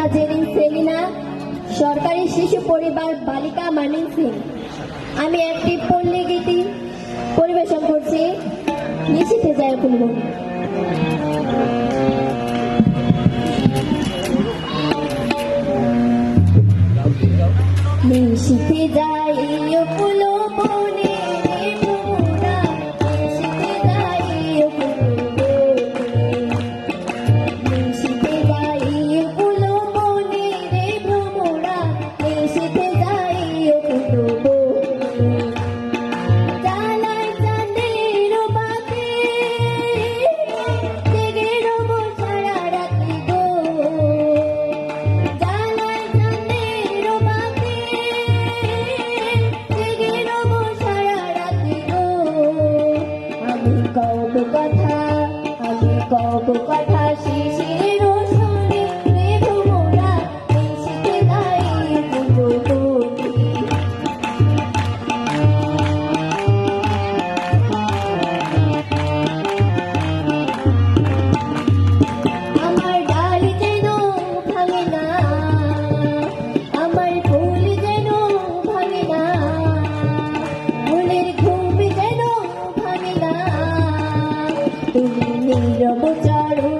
বালিকা জেনিন সেমিনার সরকারি শিশু পরিবার বালিকা মানিং সিং। আমি একটি পল্লী গীতি পরিবেশন করছি। নিশিতে যায় পূর্ব নিশিতে যায় So to. Nirob Charu